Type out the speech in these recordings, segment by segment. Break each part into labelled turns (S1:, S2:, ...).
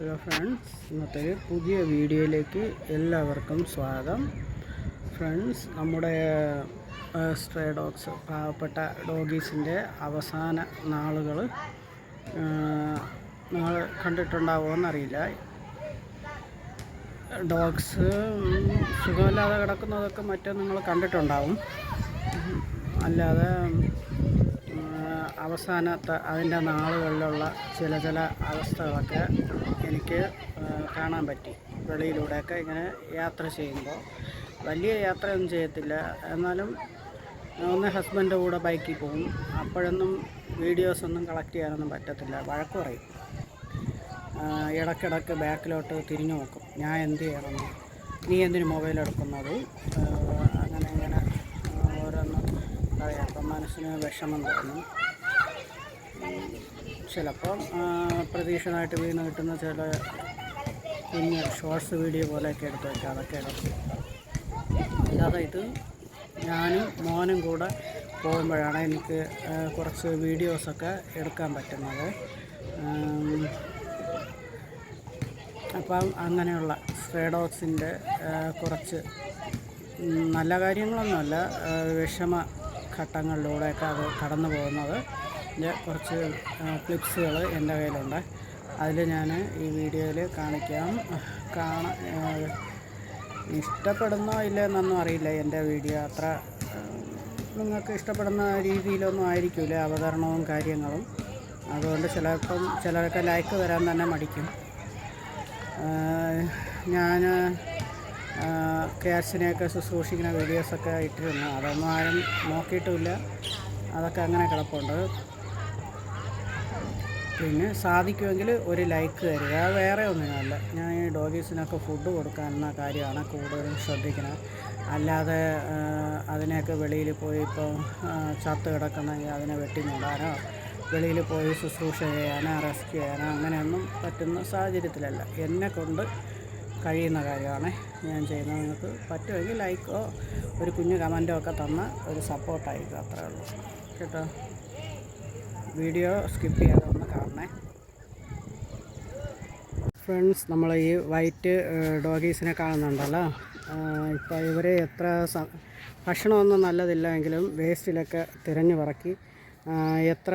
S1: Hello friends ഇന്നത്തെ പുതിയ വീഡിയോയിലേക്ക് എല്ലാവർക്കും സ്വാഗതം. ഫ്രണ്ട്സ് നമ്മുടെ സ്ട്രേ ഡോഗ്സ് പാവപ്പെട്ട ഡോഗീസിന്റെ അവസാന നാളുകൾ നിങ്ങൾ കണ്ടിട്ടുണ്ടാവുമെന്നറിയില്ല ഡോഗ്സ് സുഖമില്ലാതെ കിടക്കുന്നതൊക്കെ മറ്റും നിങ്ങൾ കണ്ടിട്ടുണ്ടാവും. അല്ലാതെ അവസാനത്തെ അതിന്റെ നാളുകളിലുള്ള ചില ചില അവസ്ഥകളൊക്കെ എനിക്ക് കാണാൻ പറ്റി. വെളിയിലൂടെയൊക്കെ ഇങ്ങനെ യാത്ര ചെയ്യുമ്പോൾ. വലിയ യാത്രയൊന്നും ചെയ്യത്തില്ല. എന്നാലും ഒന്ന് ഹസ്ബൻഡ് കൂടെ ബൈക്കിൽ പോകും. അപ്പോഴൊന്നും വീഡിയോസ് ഒന്നും കളക്ട് ചെയ്യാനൊന്നും പറ്റത്തില്ല. വഴക്ക് പറയും. ഇടക്കിടക്ക് ബാക്കിലോട്ട് തിരിഞ്ഞു നോക്കും. ഞാൻ എന്ത് ചെയ്യണം? നീ എന്തിനു മൊബൈൽ എടുക്കുന്നത്? അങ്ങനെ ഇങ്ങനെ ഓരോന്ന് പറയാം. അപ്പം മനസ്സിന് വിഷമം തോന്നും. ചിലപ്പം പ്രതീക്ഷിതമായിട്ട് വീണ് കിട്ടുന്ന ചില കുഞ്ഞ് ഷോർട്സ് വീഡിയോ പോലെയൊക്കെ എടുത്ത് വയ്ക്കുക അതൊക്കെ എടുക്കും അല്ലാതെ ഇത് ഞാനും മോനും കൂടെ പോകുമ്പോഴാണ് എനിക്ക് കുറച്ച് വീഡിയോസൊക്കെ എടുക്കാൻ പറ്റുന്നത്. അപ്പം അങ്ങനെയുള്ള സ്ട്രേഡോക്സിന്റെ കുറച്ച് നല്ല കാര്യങ്ങളൊന്നുമല്ല വിഷമ ഘട്ടങ്ങളിലൂടെയൊക്കെ അത് കടന്നു പോകുന്നത് കുറച്ച് ക്ലിപ്സുകൾ എന്റെ കയ്യിലുണ്ട്. അതിൽ ഞാൻ ഈ വീഡിയോയിൽ കാണിക്കാം. കാണ ഇഷ്ടപ്പെടുന്നോ ഇല്ലെന്നൊന്നും അറിയില്ല എന്റെ വീഡിയോ. അത്ര നിങ്ങൾക്ക് ഇഷ്ടപ്പെടുന്ന രീതിയിലൊന്നും ആയിരിക്കില്ല അവതരണവും കാര്യങ്ങളും. അതുകൊണ്ട് ചിലപ്പം ചിലരൊക്കെ ലൈക്ക് തരാൻ തന്നെ മടിക്കും. ഞാൻ ക്യാറ്റ്സിനെയൊക്കെ ശുശ്രൂഷിക്കുന്ന വീഡിയോസൊക്കെ ഇട്ടിരുന്നു. അതൊന്നും ആരും നോക്കിയിട്ടുമില്ല അതൊക്കെ അങ്ങനെ കിടപ്പുണ്ട്. പിന്നെ സാധിക്കുമെങ്കിൽ ഒരു ലൈക്ക് തരിക. വേറെ ഒന്നുമല്ല. ഞാൻ ഈ ഡോഗീസിനൊക്കെ ഫുഡ് കൊടുക്കാനെന്ന കാര്യമാണ് കൂടുതലും ശ്രദ്ധിക്കുന്നത് അല്ലാതെ അതിനെയൊക്കെ വെളിയിൽ പോയി ഇപ്പോൾ ചത്ത് കിടക്കണമെങ്കിൽ അതിനെ വെട്ടി മൂടാനോ വെളിയിൽ പോയി ശുശ്രൂഷ ചെയ്യാനോ റെസ്ക്യൂ ചെയ്യാനോ അങ്ങനെയൊന്നും പറ്റുന്ന സാഹചര്യത്തിലല്ല. എന്നെ കൊണ്ട് കഴിയുന്ന കാര്യമാണ് ഞാൻ ചെയ്യുന്നത്. നിങ്ങൾക്ക് പറ്റുമെങ്കിൽ ലൈക്കോ ഒരു കുഞ്ഞു കമന്റോ ഒക്കെ തന്ന ഒരു സപ്പോർട്ടായിരിക്കും അത്രേ ഉള്ളൂ. കേട്ടോ? വീഡിയോ സ്കിപ്പ് ചെയ്യാതെ കാണണേ. ഫ്രണ്ട്സ് നമ്മൾ ഈ വൈറ്റ് ഡോഗീസിനെ കാണുന്നുണ്ടല്ലോ. ഇപ്പോൾ ഇവർ എത്ര ഭക്ഷണമൊന്നും നല്ലതില്ലെങ്കിലും വേസ്റ്റിലൊക്കെ തിരഞ്ഞു പറക്കി എത്ര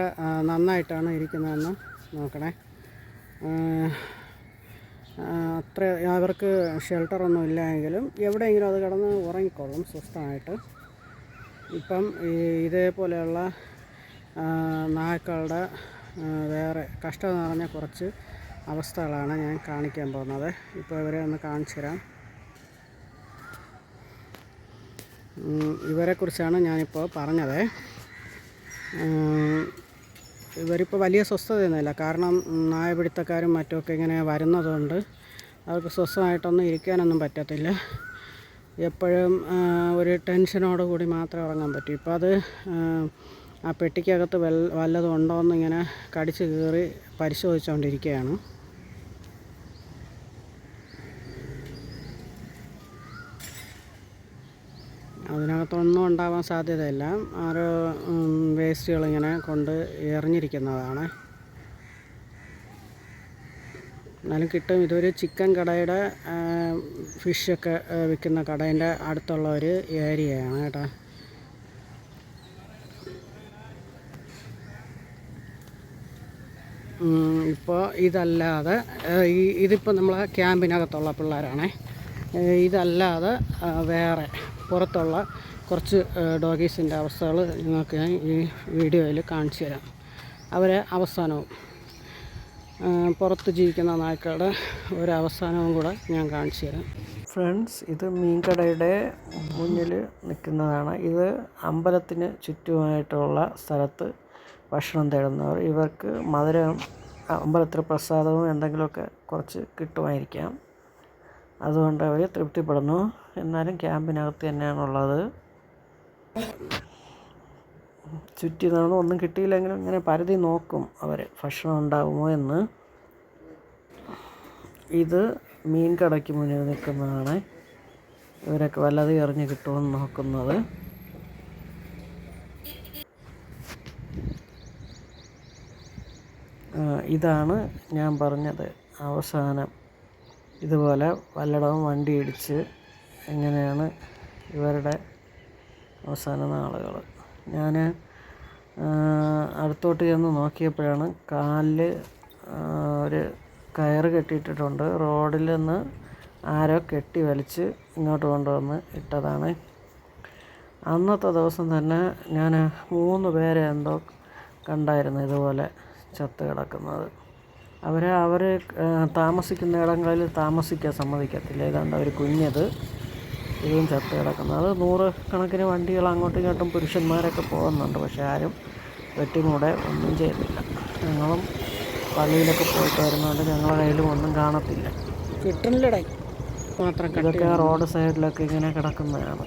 S1: നന്നായിട്ടാണ് ഇരിക്കുന്നതെന്ന് നോക്കണേ. അത്ര അവർക്ക് ഷെൽട്ടറൊന്നും ഇല്ലെങ്കിലും എവിടെയെങ്കിലും അത് കിടന്ന് ഉറങ്ങിക്കോളും സ്വസ്ഥമായിട്ട്. ഇപ്പം ഇതേപോലെയുള്ള നായ്ക്കളുടെ വേറെ കഷ്ടം നിറഞ്ഞ കുറച്ച് അവസ്ഥകളാണ് ഞാൻ കാണിക്കാൻ പോകുന്നത്. ഇപ്പോൾ ഇവരെ ഒന്ന് കാണിച്ചു തരാം. ഇവരെക്കുറിച്ചാണ് ഞാനിപ്പോൾ പറഞ്ഞത്. ഇവരിപ്പോൾ വലിയ സ്വസ്ഥതയൊന്നുമില്ല. കാരണം നായ നായപിടുത്തക്കാരും മറ്റുമൊക്കെ ഇങ്ങനെ വരുന്നതുകൊണ്ട് അവർക്ക് സ്വസ്ഥമായിട്ടൊന്നും ഇരിക്കാനൊന്നും പറ്റത്തില്ല. എപ്പോഴും ഒരു ടെൻഷനോടുകൂടി മാത്രമേ ഉറങ്ങാൻ പറ്റൂ. ഇപ്പോൾ അത് ആ, പെട്ടിക്കകത്ത് വെൽ വല്ലതും ഉണ്ടോയെന്ന് ഇങ്ങനെ കടിച്ച് കീറി പരിശോധിച്ചുകൊണ്ടിരിക്കുകയാണ് അതിനകത്തൊന്നും ഉണ്ടാവാൻ സാധ്യതയില്ല. ആരോ വേസ്റ്റുകളിങ്ങനെ കൊണ്ട് എറിഞ്ഞിരിക്കുന്നതാണ്. എന്നാലും കിട്ടും. ഇതൊരു ചിക്കൻ കടയുടെ ഫിഷൊക്കെ വിൽക്കുന്ന കടേന്റെ അടുത്തുള്ള ഒരു ഏരിയയാണ് കേട്ടോ. ഇപ്പോൾ ഇതല്ലാതെ ഈ ഇതിപ്പോൾ നമ്മളെ ക്യാമ്പിനകത്തുള്ള പിള്ളേരാണേ. ഇതല്ലാതെ വേറെ പുറത്തുള്ള കുറച്ച് ഡോഗീസിന്റെ അവസ്ഥകൾ നിങ്ങൾക്ക് ഞാൻ ഈ വീഡിയോയിൽ കാണിച്ചു തരാം. അവരെ അവസാനവും പുറത്ത് ജീവിക്കുന്ന നായ്ക്കളുടെ ഒരു അവസാനവും കൂടെ ഞാൻ കാണിച്ചു തരാം. ഫ്രണ്ട്സ് ഇത് മീൻകടയുടെ മുന്നിൽ നിൽക്കുന്നതാണ്. ഇത് അമ്പലത്തിന് ചുറ്റുമായിട്ടുള്ള സ്ഥലത്ത് ഭക്ഷണം തേടുന്നവർ. ഇവർക്ക് മധുരം അമ്പലത്തിൽ പ്രസാദവും എന്തെങ്കിലുമൊക്കെ കുറച്ച് കിട്ടുമായിരിക്കാം. അതുകൊണ്ട് അവർ തൃപ്തിപ്പെടുന്നു. എന്നാലും ക്യാമ്പിനകത്ത് തന്നെയാണുള്ളത് ചുറ്റി നടന്ന് ഒന്നും കിട്ടിയില്ലെങ്കിലും ഇങ്ങനെ പരതി നോക്കും അവർ ഭക്ഷണം ഉണ്ടാകുമോ എന്ന്. ഇത് മീൻ കടയ്ക്ക് മുന്നിൽ നിൽക്കുന്നതാണ്. ഇവരൊക്കെ വല്ലതും എറിഞ്ഞ് കിട്ടുമെന്ന് നോക്കുന്നത്. ഇതാണ് ഞാൻ പറഞ്ഞത്.
S2: അവസാനം ഇതുപോലെ വല്ലയിടവും വണ്ടി ഇടിച്ച് എങ്ങനെയാണ് ഇവരുടെ അവസാന നാളുകൾ ഞാൻ അടുത്തോട്ട് ചെന്ന് നോക്കിയപ്പോഴാണ് കാലിൽ ഒരു കയറ് കെട്ടിയിട്ടിട്ടുണ്ട്. റോഡിൽ നിന്ന് ആരോ കെട്ടി വലിച്ച് ഇങ്ങോട്ട് കൊണ്ടുവന്ന് ഇട്ടതാണ്. അന്നത്തെ ദിവസം തന്നെ ഞാൻ മൂന്ന് പേരെ എന്തോ കണ്ടായിരുന്നു ഇതുപോലെ. ചത്ത് കിടക്കുന്നത്. അവർ അവർ താമസിക്കുന്ന ഇടങ്ങളിൽ താമസിക്കാൻ സമ്മതിക്കത്തില്ല. ഏതാണ്ട് അവർ കുഞ്ഞത് ഇതും ചത്ത് കിടക്കുന്നത്. അത് നൂറ് കണക്കിന് വണ്ടികൾ അങ്ങോട്ടും ഇങ്ങോട്ടും പുരുഷന്മാരൊക്കെ പോകുന്നുണ്ട്. പക്ഷെ ആരും വെട്ടിമൂടെ ഒന്നും ചെയ്യുന്നില്ല. ഞങ്ങളും പള്ളിയിലൊക്കെ പോയിട്ട് വരുന്നതുകൊണ്ട് ഞങ്ങളുടെ കയ്യിലും ഒന്നും കാണത്തില്ല.
S1: കിട്ടണില്ലടേ മാത്രം
S2: ഇതൊക്കെ റോഡ് സൈഡിലൊക്കെ ഇങ്ങനെ കിടക്കുന്നതാണ്.